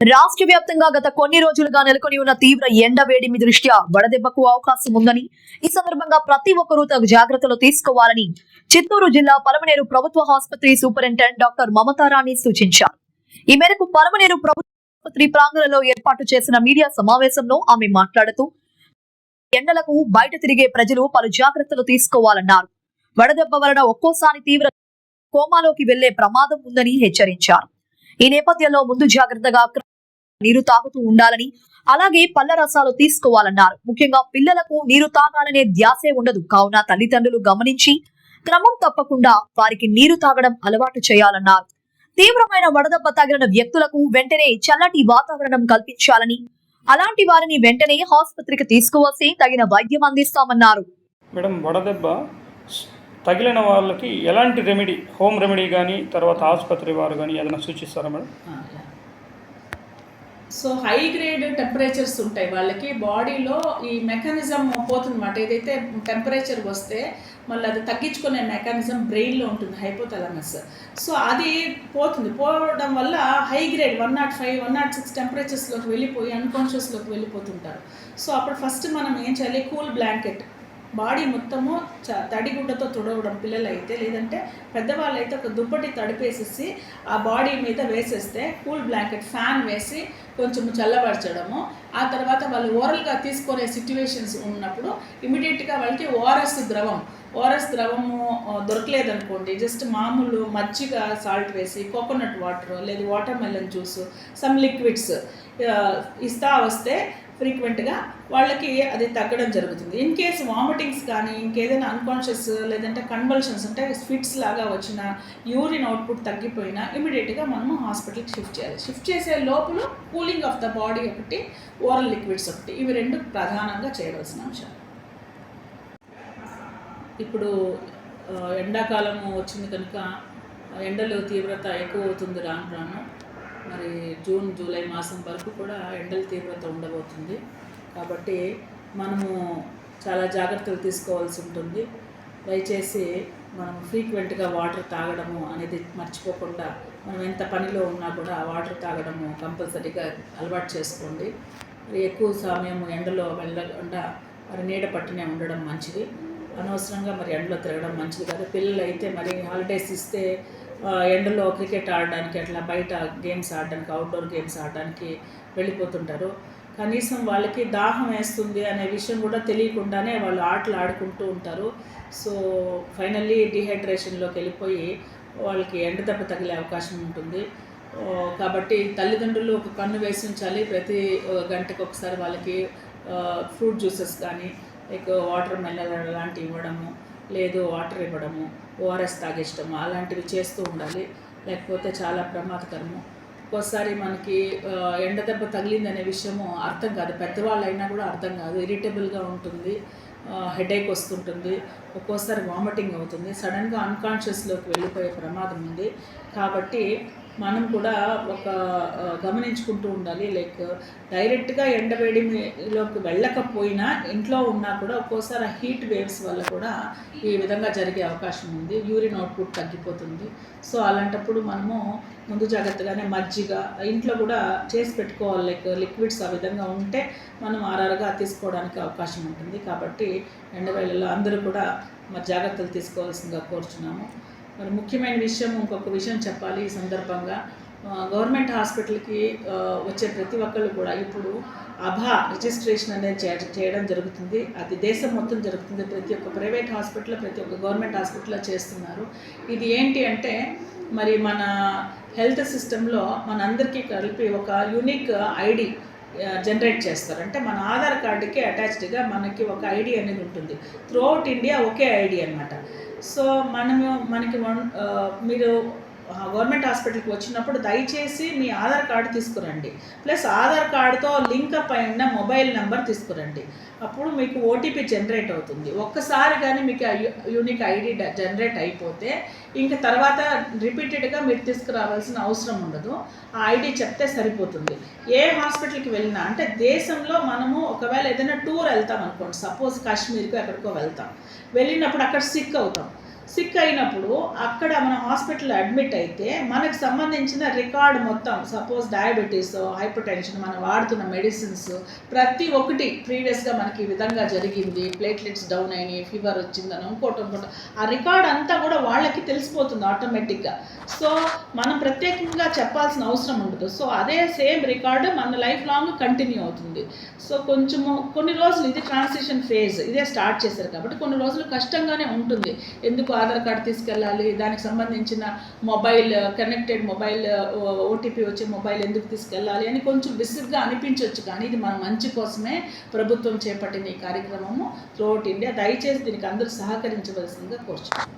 రాష్ట్ర వ్యాప్తంగా గత కొన్ని రోజులుగా నెలకొని ఉన్న తీవ్ర ఎండ వేడిమి దృష్ట్యా వడదెబ్బకు అవకాశం ఉందని ఈ సందర్భంగా ప్రతి ఒక్కరూ తగు జాగ్రత్తలు తీసుకోవాలని చిత్తూరు జిల్లా పలమనేరు ప్రభుత్వ ఆసుపత్రి సూపరింటెండెంట్ డాక్టర్ మమతారాణి సూచించారు. ఈ మేరకు పలమనేరు ప్రభుత్వ ఆసుపత్రి ప్రాంగణంలో ఏర్పాటు చేసిన మీడియా సమావేశంలో ఆమె మాట్లాడుతూ ఎండలకు బయట తిరిగే ప్రజలు పలు జాగ్రత్తలు తీసుకోవాలన్నారు. వడదెబ్బ వలన ఒక్కోసారి తీవ్ర కోమాలోకి వెళ్ళే ప్రమాదం ఉందని హెచ్చరించారు. ఈ నేపథ్యంలో ముందు జాగ్రత్తగా నీరు తాగుతూ ఉండాలని అలాగే పళ్ళ రసాలు తీసుకోవాలన్నారు. ముఖ్యంగా పిల్లలకు నీరు తాగాలనే ధ్యాసే ఉండదు. కావున తల్లిదండ్రులు గమనించి క్రమం తప్పకుండా వారికి నీరు తాగడం అలవాటు చేయాలన్నారు. తీవ్రమైన వడదెబ్బ తగిలిన వ్యక్తులకు వెంటనే చల్లటి వాతావరణం కల్పించాలని అలాంటి వారిని వెంటనే ఆసుపత్రికి తీసుకువస్తే తగిన వైద్యం అందిస్తామన్నారు. మేడం వడదెబ్బ తగిలిన వాళ్ళకి ఎలాంటి రెమెడీ హోమ్ రెమెడీ కానీ తర్వాత ఆసుపత్రి వారు కానీ ఏదైనా సూచిస్తారా madam? So high grade temperatures ఉంటాయి వాళ్ళకి. బాడీలో ఈ మెకానిజం పోతుందన్నమాట. ఏదైతే టెంపరేచర్ వస్తే మళ్ళీ అది తగ్గించుకునే మెకానిజం బ్రెయిన్లో ఉంటుంది హైపోథలామస్. సో అది పోతుంది. పోవడం వల్ల high grade one naught five one naught six టెంపరేచర్స్లోకి వెళ్ళిపోయి అన్కాన్షియస్లోకి వెళ్ళిపోతుంటారు. సో అప్పుడు ఫస్ట్ మనం ఏం చేయాలి? Cool blanket. బాడీ మొత్తము చ తడిగుడ్డతో తుడవడం పిల్లలు అయితే లేదంటే పెద్దవాళ్ళు అయితే ఒక దుప్పటి తడిపేసేసి ఆ బాడీ మీద వేసేస్తే కూల్ బ్లాంకెట్ ఫ్యాన్ వేసి కొంచెం చల్లబరచడము. ఆ తర్వాత వాళ్ళు ఓరల్గా తీసుకునే సిట్యువేషన్స్ ఉన్నప్పుడు ఇమీడియట్గా వాళ్ళకి ఓఆర్ఎస్ ద్రవం ఓఆర్ఎస్ ద్రవము దొరకలేదనుకోండి. జస్ట్ మామూలు మజ్జిగ సాల్ట్ వేసి కోకోనట్ వాటర్ లేదు watermelon juice some liquids ఇస్తా వస్తే ఫ్రీక్వెంట్గా వాళ్ళకి అది తగ్గడం జరుగుతుంది. ఇన్ కేస్ వామిటింగ్స్ కానీ ఇంకేదైనా అన్కాన్షియస్ లేదంటే కన్వల్షన్స్ అంటే ఫిట్స్ లాగా వచ్చిన యూరిన్ అవుట్పుట్ తగ్గిపోయినా ఇమీడియట్గా మనము హాస్పిటల్కి షిఫ్ట్ చేయాలి. షిఫ్ట్ చేసే లోపల కూలింగ్ ఆఫ్ ద బాడీ ఒకటి ఓరల్ లిక్విడ్స్ ఒకటి ఇవి రెండు ప్రధానంగా చేయవలసిన అంశాలు. ఇప్పుడు ఎండాకాలము వచ్చింది కనుక ఎండలు తీవ్రత ఎక్కువ అవుతుంది రాను రాను. మరి జూన్ జూలై మాసం వరకు కూడా ఎండల తీవ్రత ఉండబోతుంది. కాబట్టి మనము చాలా జాగ్రత్తలు తీసుకోవాల్సి ఉంటుంది. దయచేసి మనం ఫ్రీక్వెంట్గా వాటర్ తాగడము అనేది మర్చిపోకుండా మనం ఎంత పనిలో ఉన్నా కూడా వాటర్ తాగడము కంపల్సరీగా అలవాటు చేసుకోండి. మరి ఎక్కువ సమయం ఎండలో వెళ్ళకుండా మరి నీడ పట్టునే ఉండడం మంచిది. అనవసరంగా మరి ఎండలో తిరగడం మంచిది కాదు. పిల్లలు అయితే మరి హాలిడేస్ ఇస్తే ఎండలో క్రికెట్ ఆడడానికి అట్లా బయట గేమ్స్ ఆడడానికి అవుట్డోర్ గేమ్స్ ఆడడానికి వెళ్ళిపోతుంటారు. కనీసం వాళ్ళకి దాహం వేస్తుంది అనే విషయం కూడా తెలియకుండానే వాళ్ళు ఆటలు ఆడుకుంటూ ఉంటారు. సో ఫైనల్లీ డిహైడ్రేషన్లోకి వెళ్ళిపోయి వాళ్ళకి ఎండ దెబ్బ తగిలే అవకాశం ఉంటుంది. కాబట్టి తల్లిదండ్రులు ఒక కన్ను వేసి ఉంచాలి. ప్రతి గంటకు ఒకసారి వాళ్ళకి ఫ్రూట్ జ్యూసెస్ కానీ లైక్ వాటర్ మెల్లన్ లాంటివి ఇవ్వడము లేదు వాటర్ ఇవ్వడము ఓఆర్ఎస్ తాగిష్టము అలాంటివి చేస్తూ ఉండాలి. లేకపోతే చాలా ప్రమాదకరము. ఒక్కోసారి మనకి ఎండ దెబ్బ తగిలిందనే విషయము అర్థం కాదు. పెద్దవాళ్ళు అయినా కూడా అర్థం కాదు. ఇరిటబుల్గా ఉంటుంది. హెడేక్ వస్తుంటుంది. ఒక్కోసారి వామిటింగ్ అవుతుంది. సడన్గా అన్కాన్షియస్లోకి వెళ్ళిపోయే ప్రమాదం ఉంది. కాబట్టి మనం కూడా ఒక గమనించుకుంటూ ఉండాలి. లైక్ డైరెక్ట్గా ఎండవేడిలోకి వెళ్ళకపోయినా ఇంట్లో ఉన్నా కూడా ఒక్కోసారి ఆ హీట్ వేవ్స్ వల్ల కూడా ఈ విధంగా జరిగే అవకాశం ఉంది. యూరిన్ అవుట్పుట్ తగ్గిపోతుంది. సో అలాంటప్పుడు మనము ముందు జాగ్రత్తగానే మజ్జిగ ఇంట్లో కూడా చేసి పెట్టుకోవాలి. లైక్ లిక్విడ్స్ ఆ విధంగా ఉంటే మనం ఆర్ఆర్గా తీసుకోవడానికి అవకాశం ఉంటుంది. కాబట్టి ఎండవేళల్లో అందరూ కూడా మరి జాగ్రత్తలు తీసుకోవాల్సిందిగా కోరుచున్నాము. మరి ముఖ్యమైన విషయం ఇంకొక విషయం చెప్పాలి ఈ సందర్భంగా. గవర్నమెంట్ హాస్పిటల్కి వచ్చే ప్రతి ఒక్కళ్ళు కూడా ఇప్పుడు అభా రిజిస్ట్రేషన్ అనేది చే- చేయడం జరుగుతుంది. అది దేశం మొత్తం జరుగుతుంది. ప్రతి ఒక్క ప్రైవేట్ హాస్పిటల్ ప్రతి ఒక్క గవర్నమెంట్ హాస్పిటల్లో చేస్తున్నారు. ఇది ఏంటి అంటే మరి మన హెల్త్ సిస్టంలో మనందరికీ కలిపి ఒక యూనిక్ ఐడి జనరేట్ చేస్తారు. అంటే మన ఆధార్ కార్డుకి అటాచ్డ్గా మనకి ఒక ఐడి అనేది ఉంటుంది. త్రూఅవుట్ ఇండియా ఒకే ఐడి అన్నమాట. సో మనము మనకి వన్ మీరు గవర్నమెంట్ హాస్పిటల్కి వచ్చినప్పుడు దయచేసి మీ ఆధార్ కార్డు తీసుకురండి. ప్లస్ ఆధార్ కార్డుతో లింక్ అప్ అయిన మొబైల్ నెంబర్ తీసుకురండి. అప్పుడు మీకు ఓటీపీ జనరేట్ అవుతుంది. ఒక్కసారి కానీ మీకు యూనిక్ ఐడి జనరేట్ అయిపోతే ఇంక తర్వాత రిపీటెడ్గా మీరు తీసుకురావాల్సిన అవసరం ఉండదు. ఆ ఐడి చెప్తే సరిపోతుంది. ఏ హాస్పిటల్కి వెళ్ళినా అంటే దేశంలో మనము ఒకవేళ ఏదైనా టూర్ వెళ్తాం అనుకోండి. సపోజ్ కాశ్మీర్కి ఎక్కడికో వెళ్తాం. వెళ్ళినప్పుడు అక్కడ సిక్ అవుతాం. సిక్ అయినప్పుడు అక్కడ మన హాస్పిటల్ అడ్మిట్ అయితే మనకు సంబంధించిన రికార్డ్ మొత్తం సపోజ్ డయాబెటీస్ హైపర్ టెన్షన్ మనం వాడుతున్న మెడిసిన్స్ ప్రతి ఒక్కటి ప్రీవియస్గా మనకి ఈ విధంగా జరిగింది. ప్లేట్లెట్స్ డౌన్ అయినాయి ఫీవర్ వచ్చిందని ఇంకోటి ఇంకోటి ఆ రికార్డ్ అంతా కూడా వాళ్ళకి తెలిసిపోతుంది ఆటోమేటిక్గా. సో మనం ప్రత్యేకంగా చెప్పాల్సిన అవసరం ఉండదు. సో అదే సేమ్ రికార్డు మన లైఫ్ లాంగ్ కంటిన్యూ అవుతుంది. సో కొంచెము కొన్ని రోజులు ఇది ట్రాన్సిషన్ ఫేజ్ ఇదే స్టార్ట్ చేశారు కాబట్టి కొన్ని రోజులు కష్టంగానే ఉంటుంది. ఎందుకు ఆధార్ కార్డు తీసుకెళ్ళాలి దానికి సంబంధించిన మొబైల్ కనెక్టెడ్ మొబైల్ ఓటీపీ వచ్చే మొబైల్ ఎందుకు తీసుకెళ్ళాలి అని కొంచెం విసుగ్గా అనిపించవచ్చు కానీ ఇది మన మంచి కోసమే ప్రభుత్వం చేపట్టిన ఈ కార్యక్రమము. త్రూఅవుట్ ఇండియా దయచేసి దీనికి అందరూ సహకరించవలసిందిగా కోరుచున్నాను.